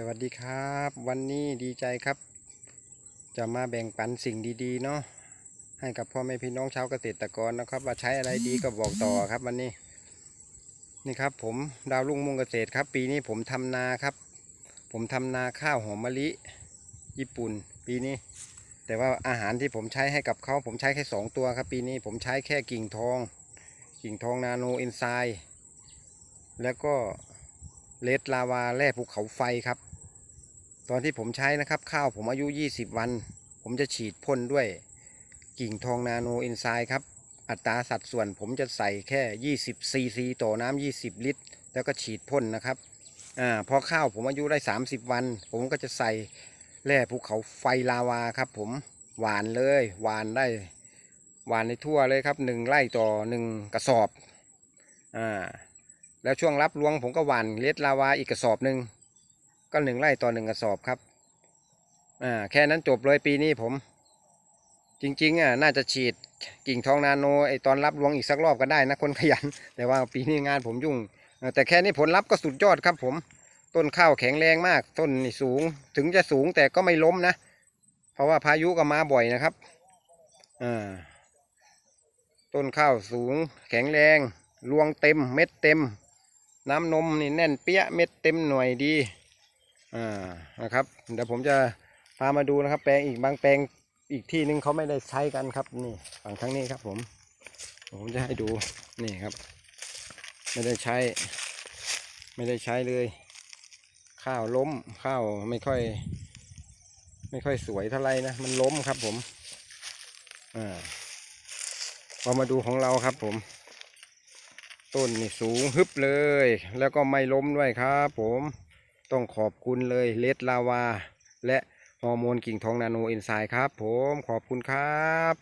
สวัสดีครับ วันนี้ดีใจครับ จะมาแบ่งปันสิ่งดีๆเนาะให้กับพ่อแม่พี่น้องชาวเกษตรกรนะครับ ว่าใช้อะไรดีก็บอกต่อครับวันนี้ นี่ครับ ผมดาวรุ่งมุ่งเกษตรครับ ปีนี้ผมทำนาครับ ผมทำนาข้าวหอมมะลิ ญี่ปุ่น ปีนี้ แต่ว่าอาหารที่ผมใช้ให้กับเขาผมใช้แค่สองตัวครับ ปีนี้ผมใช้แค่กิ่งทอง กิ่งทองนาโนเอนไซม์แล้วก็ เลดลาวาแร่ภูเขาไฟครับ ตอนที่ผมใช้นะครับ ข้าวผมอายุ 20 วัน ผมจะฉีดพ่นด้วยกิ่งทองนาโนเอนไซม์ครับ อัตราสัดส่วนผมจะใส่แค่ 20 ซีซีต่อน้ำ 20 ลิตร แล้วก็ฉีดพ่นนะครับอ่าพอข้าวผมอายุได้ 30 วัน ผมก็จะใส่แร่ภูเขาไฟลาวาครับ ผมหวานเลยหวานได้หวานในทั่วเลยครับหนึ่งไร่ต่อหนึ่งกระสอบอ่า แล้วช่วงรับรวงผมก็หวานเลดลาวาอีกกระสอบหนึ่งก็หนึ่งไร่ต่อหนึ่งกระสอบครับอ่าแค่นั้นจบเลยปีนี้ผม จริงๆอะน่าจะฉีดกิ่งทองนาโนไอตอนรับรวงอีกสักรอบก็ได้นะคนขยัน แต่ว่าปีนี้งานผมยุ่ง แต่แค่นี้ผลลัพธ์ก็สุดยอดครับผมต้นข้าวแข็งแรงมาก ต้นสูงถึงจะสูงแต่ก็ไม่ล้มนะ เพราะว่าพายุก็มาบ่อยนะครับอ่าต้นข้าวสูงแข็งแรง รวงเต็มเม็ดเต็ม น้ำนมนี่แน่นเปี้ยเม็ดเต็มหน่วยดีอ่านะครับ เดี๋ยวผมจะพามาดูนะครับ แปลงอีกบางแปลงอีกที่หนึงเขาไม่ได้ใช้กันครับนี่ฝั่งทางนี้ครับ ผมผมจะให้ดูนี่ครับ ไม่ได้ใช้ ไม่ได้ใช้เลย ข้าวล้มข้าวไม่ค่อย ไม่ค่อยสวยเท่าไหร่นะมันล้มครับ ผมอ่าพอมาดูของเราครับ ผม ต้นนี่สูงฮึบเลย แล้วก็ไม่ล้มด้วยครับผมต้องขอบคุณเลยเลดลาวา และฮอร์โมนกิ่งทองนาโนเอนไซม์ครับผมขอบคุณครับ